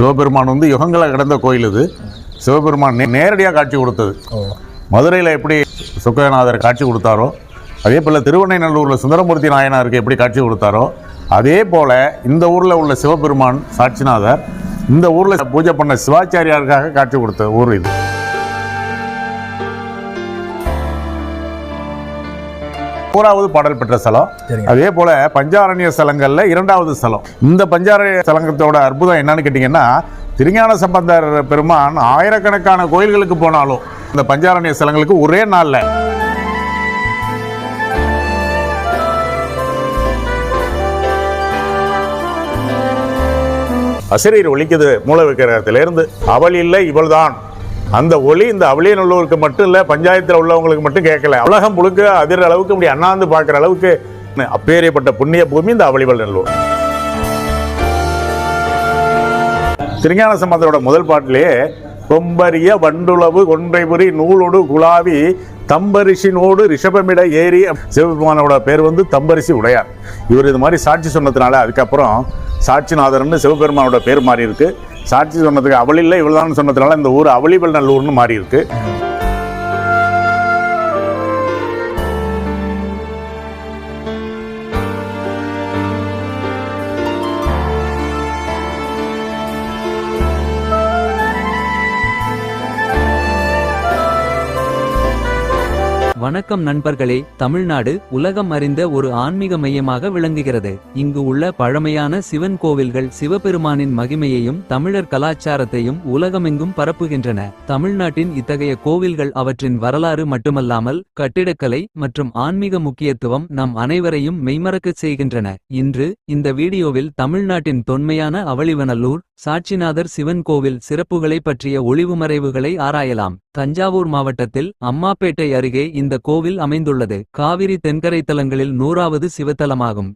சிவபெருமான் வந்து யுகங்களை கடந்த கோயில் இது. சிவபெருமான் நே- நேரடியாக காட்சி கொடுத்தது. மதுரையில் எப்படி சுக்கநாதர் காட்சி கொடுத்தாரோ அதே போல் திருவண்ணைநல்லூரில் சுந்தரமூர்த்தி நாயனாருக்கு எப்படி காட்சி கொடுத்தாரோ அதே போல் இந்த ஊரில் உள்ள சிவபெருமான் சாட்சிநாதர் இந்த ஊரில் பூஜை பண்ண சிவாச்சாரியாருக்காக காட்சி கொடுத்த ஊர் இது. மூணாவது பாடல் பெற்ற ஸ்தலம். அதே போல பஞ்சாரண்ய ஸ்தலங்கள்ல இரண்டாவது ஸ்தலம் இந்த பஞ்சாரண்ய ஸ்தலங்கத்தோட அற்புதம் என்னன்னு கேட்டிங்கன்னா திருஞான சம்பந்தர் பெருமான் ஆயிரக்கணக்கான கோயில்களுக்கு போனாலும் இந்த பஞ்சாரண்ய ஸ்தலங்களுக்கு ஒரே நாள்ல. அசிரியர் ஒழிக்குது மூல விக்கிரகத்திலிருந்து அவள் இல்லை இவள்தான். அந்த ஒளி இந்த அவளியநல்லூருக்கு மட்டும் இல்லை பஞ்சாயத்தில் உள்ளவங்களுக்கு மட்டும் கேட்கல. உலகம் முழுக்க அதிர அளவுக்கு இப்படி அண்ணாந்து பார்க்குற அளவுக்கு அப்பேரியப்பட்ட புண்ணிய பூமி இந்த அவளிவல் நல்லூர். திருஞான சம்பந்தரோட முதல் பாட்டிலேயே கொம்பரிய வண்டுளவு ஒன்றைபுரி நூலோடு குலாவி தம்பரிசினோடு ரிஷபமிட ஏறி சிவபெருமானோட பேர் வந்து தம்பரிசி உடையார். இவர் இது மாதிரி சாட்சி சொன்னதுனால அதுக்கப்புறம் சாட்சிநாதர்னு சிவபெருமானோட பேர் மாறி இருக்கு சாட்சி சொன்னதுக்கு அவள் இல்லை இவள்தான் சொன்னதுனால இந்த ஊர் அவளிபல் நல்லூர்னு மாறியிருக்கு. வணக்கம் நண்பர்களே தமிழ்நாடு உலகம் அறிந்த ஒரு ஆன்மீக மையமாக விளங்குகிறது. இங்கு உள்ள பழமையான சிவன் கோவில்கள் சிவபெருமானின் மகிமையையும் தமிழர் கலாச்சாரத்தையும் உலகமெங்கும் பரப்புகின்றன. தமிழ்நாட்டின் இத்தகைய கோவில்கள் அவற்றின் வரலாறு மட்டுமல்லாமல் கட்டிடக்கலை மற்றும் ஆன்மீக முக்கியத்துவம் நம் அனைவரையும் மெய்மறக்கச் செய்கின்றன. இன்று இந்த வீடியோவில் தமிழ்நாட்டின் தொன்மையான அவளிவநல்லூர் சாட்சிநாதர் சிவன் கோவில் சிறப்புகளை பற்றிய ஒளிவுமறைவுகளை ஆராயலாம். தஞ்சாவூர் மாவட்டத்தில் அம்மாப்பேட்டை அருகே இந்த கோவில் அமைந்துள்ளது. காவிரி தென்கரை தலங்களில் நூறாவது சிவத்தலமாகும்.